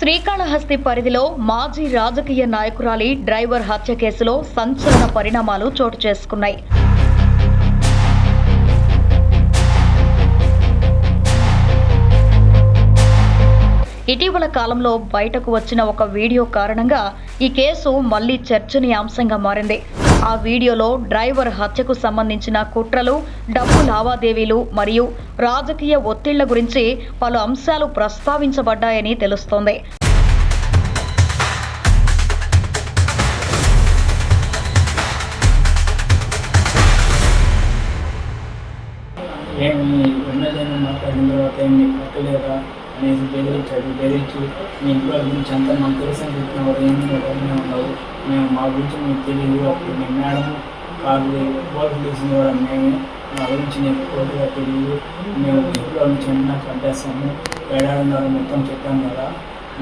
శ్రీకాళహస్తి పరిధిలో మాజీ రాజకీయ నాయకురాలి డ్రైవర్ హత్య కేసులో సంచలన పరిణామాలు చోటు చేసుకున్నాయి. ఇటీవల కాలంలో బయటకు వచ్చిన ఒక వీడియో కారణంగా ఈ కేసు మళ్ళీ చర్చనీయాంశంగా మారింది. ఆ వీడియోలో డ్రైవర్ హత్యకు సంబంధించిన కుట్రలు డబ్బు లావాదేవీలు మరియు రాజకీయ ఒత్తిళ్ళ గురించి పలు అంశాలు ప్రస్తావించబడ్డాయని తెలుస్తోంది. ఏమి ఎమ్మెల్యేని మాట్లాడిన తర్వాత ఏమి పట్టలేదా నేను బెదిరించాడు బెదిరించి మీ ఇంట్లో గురించి అంతా మాకు తెలుసని అని చెప్పినవారు ఏమి ఎవరినే ఉండవు. మేము మా గురించి మీకు తెలియదు అప్పుడు మీ మేడం కాదు బోర్డు తీసిన కూడా మేమే మా గురించి నీకు పూర్తిగా తెలియదు. మేము ఇంట్లో నుంచి అన్నా కట్టేస్తాము ఏడాడున్నారు మొత్తం చెప్పాను కదా.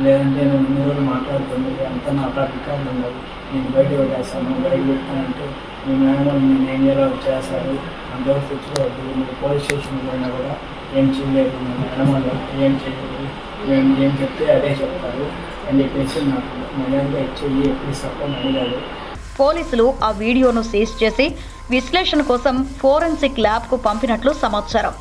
లేదంటే నేను ఇన్ని రోజులు మాట్లాడుతుంది అంతా నా కాడ ఉండదు నేను బయట పెట్టేస్తాను బయట పెట్టానంటే మీ మేడం నేను ఏం చేయాలో చేస్తారు. అందరూ తెచ్చుకోవద్దు. మీరు పోలీస్ స్టేషన్ పోయినా కూడా ఏం చేయలేదు. మీ మేడం ఏం చేయలేదు. మేము ఏం చెప్తే అదే చెప్తారు అని చెప్పేసి నాకు మర్యాదగా ఇచ్చేది ఎప్పుడు సపోర్ట్ అడిగారు పోలీసులు ఆ వీడియోను సీజ్ చేసి విశ్లేషణ కోసం ఫోరెన్సిక్ ల్యాబ్కు పంపినట్లు సమాచారం.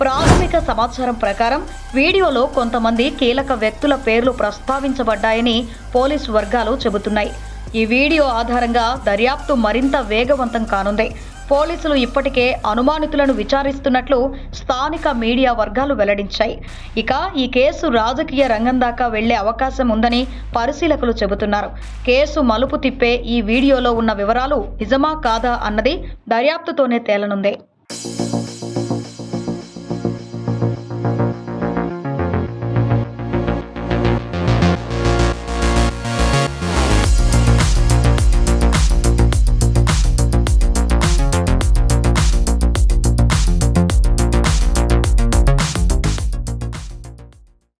ప్రాథమిక సమాచారం ప్రకారం వీడియోలో కొంతమంది కీలక వ్యక్తుల పేర్లు ప్రస్తావించబడ్డాయని పోలీసు వర్గాలు చెబుతున్నాయి. ఈ వీడియో ఆధారంగా దర్యాప్తు మరింత వేగవంతం కానుంది. పోలీసులు ఇప్పటికే అనుమానితులను విచారిస్తున్నట్లు స్థానిక మీడియా వర్గాలు వెల్లడించాయి. ఇక ఈ కేసు రాజకీయ రంగం దాకా వెళ్ళే అవకాశం ఉందని పరిశీలకులు చెబుతున్నారు. కేసు మలుపు తిప్పే ఈ వీడియోలో ఉన్న వివరాలు నిజమా కాదా అన్నది దర్యాప్తుతోనే తేలనుంది.